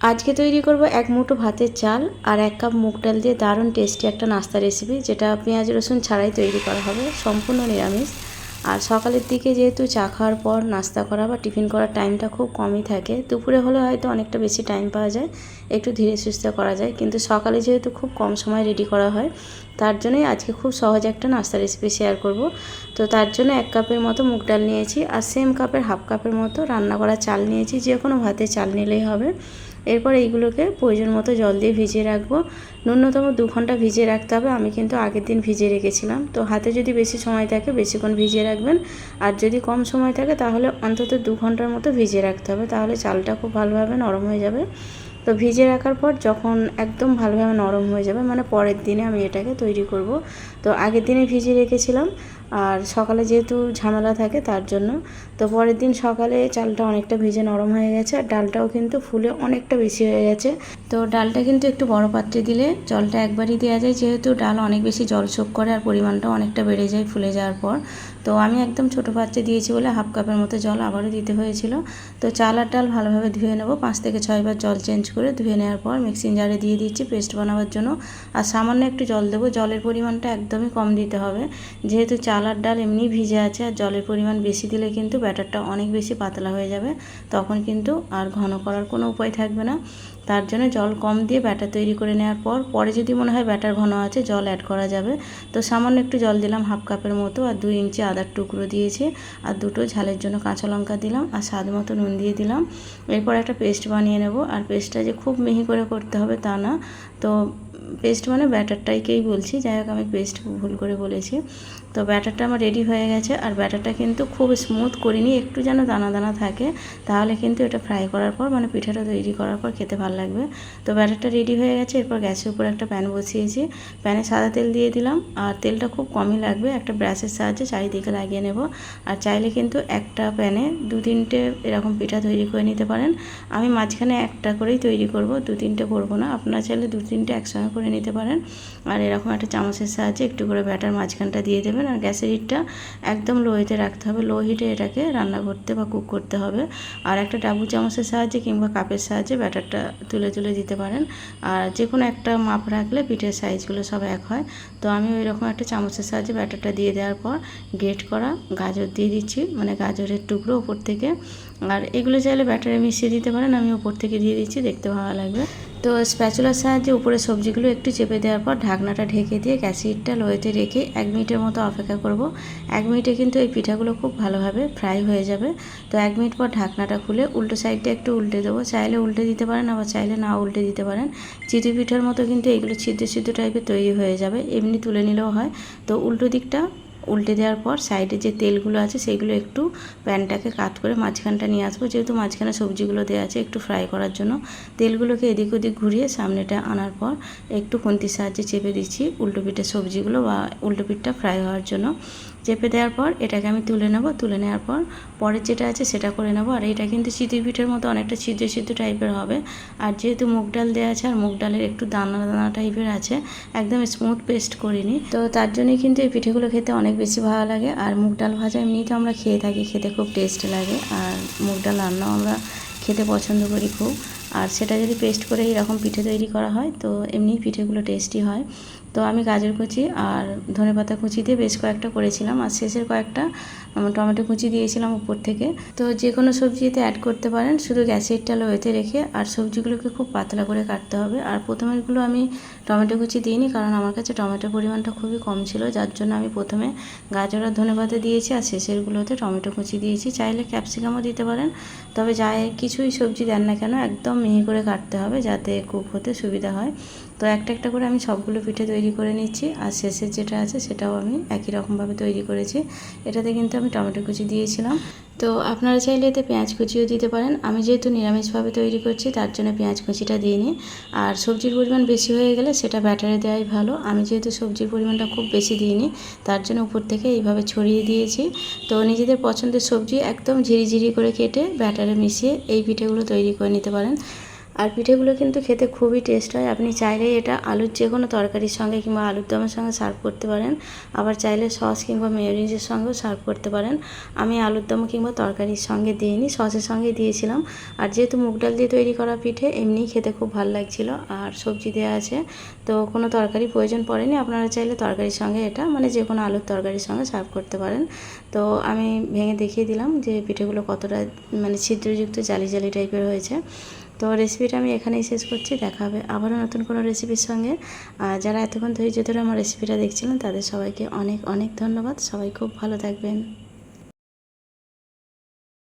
আজকে তৈরি করব এক মুঠো ভাতের চাল আর এক কাপ মুগ ডাল দিয়ে দারুণ টেস্টি একটা নাস্তা রেসিপি যেটা পেঁয়াজ, রসুন ছাড়াই তৈরি করা হবে। সম্পূর্ণ নিরামিষ। আর সকালের দিকে যেহেতু চা খাওয়ার পর নাস্তা করা বা টিফিন করার টাইমটা খুব কমই থাকে, দুপুরে হলে হয়তো অনেকটা বেশি টাইম পাওয়া যায়। একটু ধীরে সুস্থে করা যায়। কিন্তু সকালে যেহেতু খুব কম সময় রেডি করা হয়, তার জন্যই আজকে খুব সহজ একটা নাস্তা রেসিপি শেয়ার করব। তো তার জন্য এক কাপের মতো মুগ ডাল নিয়েছি, আর সেম কাপের হাফ কাপের মতো রান্না করা চাল নিয়েছি। যে কোনো ভাতে চাল নিলেই হবে। এরপর এইগুলোকে প্রয়োজন মতো জল দিয়ে ভিজিয়ে রাখব। ন্যূনতম দু ঘণ্টা ভিজিয়ে রাখতে হবে। আমি কিন্তু আগের দিন ভিজিয়ে রেখেছিলাম। তো হাতে যদি বেশি সময় থাকে, বেশিক্ষণ ভিজিয়ে রাখবেন। আর যদি কম সময় থাকে, তাহলে অন্তত দু ঘণ্টার মতো ভিজিয়ে রাখতে হবে। তাহলে চালটা খুব ভালোভাবে নরম হয়ে যাবে। তো ভিজে রাখার পর যখন একদম ভালোভাবে নরম হয়ে যাবে মানে পরের দিনে আমি এটাকে তৈরি করব। তো আগের দিনে ভিজিয়ে রেখেছিলাম, আর সকালে যেহেতু ঝামেলা থাকে তার জন্য, তো পরের দিন সকালে চালটা অনেকটা ভিজে নরম হয়ে গেছে, আর ডালটাও কিন্তু ফুলে অনেকটা বেশি হয়ে গেছে। তো ডালটা কিন্তু একটু বড় পাত্রে দিলে জলটা একবারই দেওয়া যায়, যেহেতু ডাল অনেক বেশি জল শোক করে আর পরিমাণটাও অনেকটা বেড়ে যায় ফুলে যাওয়ার পর। তো আমি একদম ছোটো পাত্রে দিয়েছি বলে হাফ কাপের মতো জল আবারও দিতে হয়েছিল। তো চাল আর ডাল ভালোভাবে ধুয়ে নেব, পাঁচ থেকে ছয়বার জল চেঞ্জ করে ধুয়ে নেওয়ার পর মিক্সিং জারে দিয়ে দিচ্ছি পেস্ট বানাবার জন্য। আর সামান্য একটু জল দেবো, জলের পরিমাণটা একদমই কম দিতে হবে। যেহেতু চাল আর ডাল এমনি ভিজে আছে আর জলের পরিমাণ বেশি দিলে কিন্তু ব্যাটারটা অনেক বেশি পাতলা হয়ে যাবে। তখন কিন্তু আর ঘন করার কোনো উপায় থাকবে না। তার জন্য জল কম দিয়ে ব্যাটার তৈরি করে নেওয়ার পর, পরে যদি মনে হয় ব্যাটার ঘন আছে, জল অ্যাড করা যাবে। তো সামান্য একটু জল দিলাম হাফ কাপের মতো আর দুই ইঞ্চি আদার টুকরো দিয়েছি আর দুটো ঝালের জন্য কাঁচা লঙ্কা দিলাম আর স্বাদ মতো নুন দিয়ে দিলাম। এরপর একটা পেস্ট বানিয়ে নেব আর পেস্টটা যে খুব মিহি করে করতে হবে তা না। তো পেস্ট মানে ব্যাটারটাইকেই বলছি, যাই হোক আমি পেস্ট ভুল করে বলেছি। তো ব্যাটারটা আমার রেডি হয়ে গেছে আর ব্যাটারটা কিন্তু খুব স্মুথ করিনি, একটু যেন দানা দানা থাকে, তাহলে কিন্তু এটা ফ্রাই করার পর মানে পিঠাটা তৈরি করার পর খেতে ভালো লাগবে। তো ব্যাটারটা রেডি হয়ে গেছে, এরপর গ্যাসের উপর একটা প্যান বসিয়েছি প্যানে সাদা তেল দিয়ে দিলাম, আর তেলটা খুব কমই লাগবে, একটা ব্রাশের সাহায্যে চারিদিকে লাগিয়ে নেব, আর চাইলে কিন্তু একটা প্যানে দু তিনটে এরকম পিঠা তৈরি করে নিতে পারেন। আমি মাঝখানে একটা করেই তৈরি করব, দু তিনটে করব না, আপনারা চাইলে দু তিনটে একসঙ্গে করে নিতে পারেন। আর এরকম একটা চামচের সাহায্যে একটু করে ব্যাটার মাঝখানটা দিয়ে দেবেন আর গ্যাসের হিটটা একদম লো হিটে রাখতে হবে। লো হিটে এটাকে রান্না করতে বা কুক করতে হবে। আর একটা ডাবু চামচের সাহায্যে কিংবা কাপের সাহায্যে ব্যাটারটা তুলে তুলে দিতে পারেন। আর যে কোনো একটা মাপ রাখলে পিঠের সাইজগুলো সব এক হয়। তো আমি ওই রকম একটা চামচের সাহায্যে ব্যাটারটা দিয়ে দেওয়ার পর গ্রেট করা গাজর দিয়ে দিচ্ছি মানে গাজরের টুকরো ওপর থেকে। আর এগুলো চাইলে ব্যাটারে মিশিয়ে দিতে পারেন, আমি ওপর থেকে দিয়ে দিচ্ছি, দেখতে ভালো লাগবে। তো স্প্যাচুলার সাহায্যে উপরে সবজিগুলো একটু চেপে দেওয়ার পর ঢাকনাটা ঢেকে দিয়ে গ্যাসিটটা লোয়েতে রেখে এক মিনিটের মতো অপেক্ষা করব। এক মিনিটে কিন্তু এই পিঠাগুলো খুব ভালোভাবে ফ্রাই হয়ে যাবে। তো এক মিনিট পর ঢাকনাটা খুলে উল্টো সাইডটা একটু উল্টে দেবো। চাইলে উল্টে দিতে পারেন, আবার চাইলে না উল্টে দিতে পারেন। চিতই পিঠার মতো কিন্তু এগুলো ছিদ্র ছিদ্র টাইপের তৈরি হয়ে যাবে, এমনি তুলে নিলেও হয়। তো উল্টো দিকটা উল্টে দেওয়ার পর সাইডে যে তেলগুলো আছে সেগুলো একটু প্যানটাকে কাট করে মাঝখানটা নিয়ে আসব। যেহেতু মাঝখানে সবজিগুলো দেওয়া আছে একটু ফ্রাই করার জন্য। তেলগুলোকে এদিক ওদিক ঘুরিয়ে সামনেটা আনার পর একটু খুন্তির সাহায্যে চেপে দিচ্ছি উল্টো পিঠের সবজিগুলো বা উল্টো পিঠটা ফ্রাই হওয়ার জন্য। চেপে দেওয়ার পর এটাকে আমি তুলে নেব, তুলে নেওয়ার পর পরের যেটা আছে সেটা করে নেব। আর এটা কিন্তু চিতই পিঠের মতো অনেকটা ছিদ্র ছিদ্র টাইপের হবে। আর যেহেতু মুগ ডাল দেওয়া আছে, আর মুগ ডালের একটু দানা দানা টাইপের আছে, একদম স্মুথ পেস্ট করিনি। তো তার জন্যই কিন্তু এই পিঠেগুলো খেতে অনেক বেশি ভালো লাগে। আর মুগ ডাল ভাজা এমনিই তো আমরা খেয়ে থাকি, খেতে খুব টেস্ট লাগে। আর মুগ ডাল রান্নাও আমরা খেতে পছন্দ করি খুব। আর সেটা যদি পেস্ট করে এরকম পিঠে তৈরি করা হয়, তো এমনি পিঠেগুলো টেস্টি হয়। তো আমি গাজর কুচি আর ধনে পাতা কুচি দিয়ে বেশ কয়েকটা করেছিলাম। আর শেষের কয়েকটা টমেটো কুচি দিয়েছিলাম উপর থেকে। তো যে কোনো সবজিতে অ্যাড করতে পারেন, শুধু গ্যাসেরটা লোয়েতে রেখে। আর সবজিগুলোকে খুব পাতলা করে কাটতে হবে। আর প্রথমেরগুলো আমি টমেটো কুচি দিইনি, কারণ আমার কাছে টমেটোর পরিমাণটা খুবই কম ছিল। যার জন্য আমি প্রথমে গাজর আর ধনে পাতা দিয়েছি, আর শেষেরগুলোতে টমেটো কুচি দিয়েছি। চাইলে ক্যাপসিকামও দিতে পারেন, তবে যাই কিছুই সবজি দেন না কেন, একদম মিহি করে কাটতে হবে যাতে কুক হতে সুবিধা হয়। তো একটা একটা করে আমি সবগুলো পিঠে তৈরি করে নিচ্ছি। আর শেষের যেটা আছে সেটাও আমি একই রকমভাবে তৈরি করেছি। এটাতে কিন্তু আমি টমেটো কুচি দিয়েছিলাম। তো আপনারা চাইলে এতে পেঁয়াজ কুচিও দিতে পারেন। আমি যেহেতু নিরামিষভাবে তৈরি করছি, তার জন্য পেঁয়াজ কুচিটা দিইনি। আর সবজির পরিমাণ বেশি হয়ে গেলে সেটা ব্যাটারে দেওয়াই ভালো। আমি যেহেতু সবজির পরিমাণটা খুব বেশি দিইনি, তার জন্য উপর থেকে এইভাবে ছড়িয়ে দিয়েছি। তো নিজেদের পছন্দের সবজি একদম ঝিরিঝিরি করে কেটে ব্যাটারে মিশিয়ে এই পিঠেগুলো তৈরি করে নিতে পারেন। আর পিঠেগুলো কিন্তু খেতে খুবই টেস্ট হয়। আপনি চাইলেই এটা আলুর যে কোনো তরকারির সঙ্গে কিংবা আলুর দমের সঙ্গে সার্ভ করতে পারেন। আবার চাইলে সস কিংবা মেয়োনিজের সঙ্গেও সার্ভ করতে পারেন। আমি আলুর দম কিংবা তরকারির সঙ্গে দিইনি সসের সঙ্গে দিয়েছিলাম। আর যেহেতু মুগ ডাল দিয়ে তৈরি করা পিঠে, এমনিই খেতে খুব ভালো লাগছিল। আর সবজি দেওয়া আছে, তো কোনো তরকারি প্রয়োজন পড়েনি। আপনারা চাইলে তরকারির সঙ্গে এটা মানে যে কোনো আলুর তরকারির সঙ্গে সার্ভ করতে পারেন। তো আমি ভেঙে দেখিয়ে দিলাম যে পিঠেগুলো কতটা মানে ছিদ্রযুক্ত, জালি জালি টাইপের হয়েছে। তো রেসিপিটা আমি এখানেই শেষ করছি, দেখা হবে আবারও নতুন কোনো রেসিপির সঙ্গে। যারা এতক্ষণ ধৈর্য ধরে আমার রেসিপিটা দেখছিলেন, তাদের সবাইকে অনেক অনেক ধন্যবাদ। সবাই খুব ভালো থাকবেন।